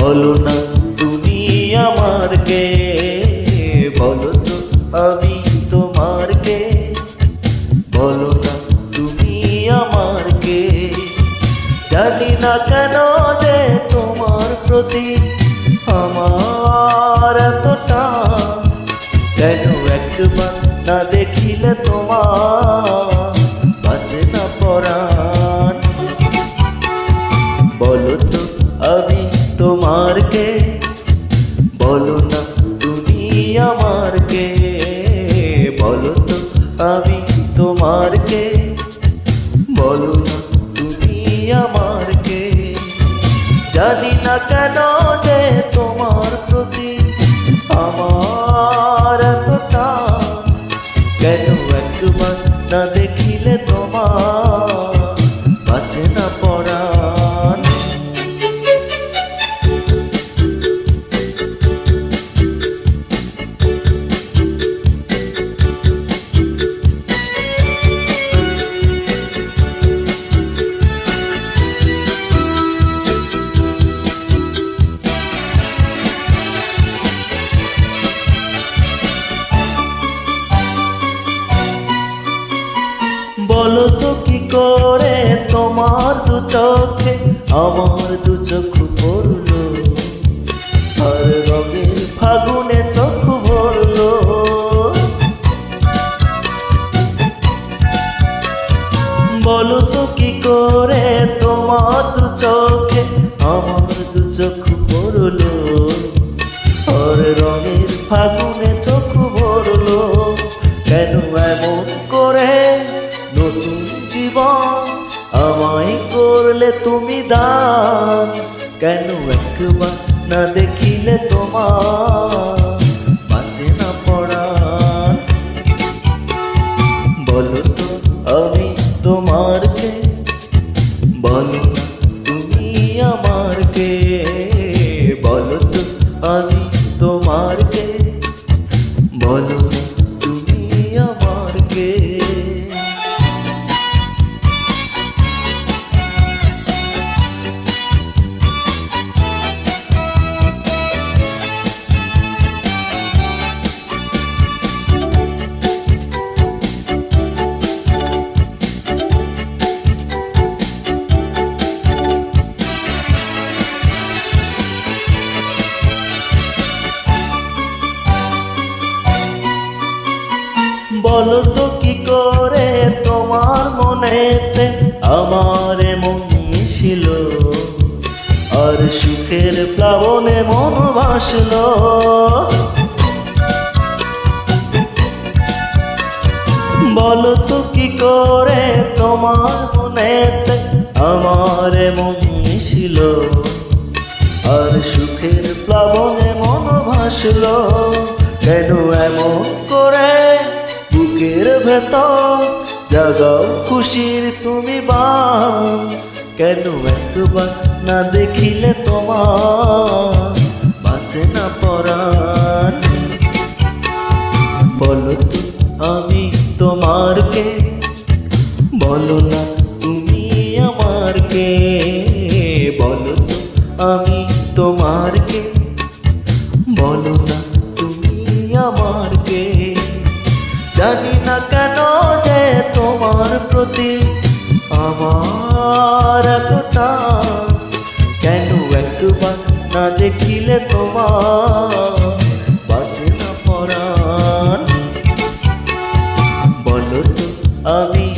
বলো না তুমি আমার কে? বলো তো আমি তোমার কে? বলো না তুমি আমার কে? জানি না কেন যে তোমার প্রতি আমার এতটা কেন একবার না দেখিলে তোমার তোমার কে বলো না তুমি আমার কে বলো তো আমি তোমার কে বলো না তুমি আমার কে জানি না কেন যে তোমার প্রতি আমার এতটা কেন একবার না দেখিলে তোমার বাঁচে না পড়ান বলো তো কি করে তোমার দু চোখে? আমার দু চোখ পড়ল। আর রঙের ফাগুনে চোখ ভরলো। বলো তো কি করে তোমার দু চোখে? আমার দু চোখ পড়ল। আর রঙের ফাগুনে চোখ ভরলো। কেন এমন দান। কেন একবার না দেখিলে তোমার? বাঁচে না পড়ান বলো তো আমি তোমার কে? বলো তুমি আমার কে? বলো তো আমি তোমার কে? বলো বলো তো কি করে তোমার মনেতে আমার মন মিশিল? আর সুখের প্লাবনে মন ভাসল। বলো তো কি করে তোমার মনেতে আমার মন মিশিল? আর সুখের প্লাবনে মন ভাসল। কেন এমন করে ভেতর, জাগাও খুশির তুমি বান। কেন একবার না দেখিলে তোমার? বাঁচে না পরাণ। বলো আমি তোমার কে বলো না প্রতি আমার এতটা। কেন একবার না দেখিলে তোমার? বাঁচে না পরাণ। বলো তো আমি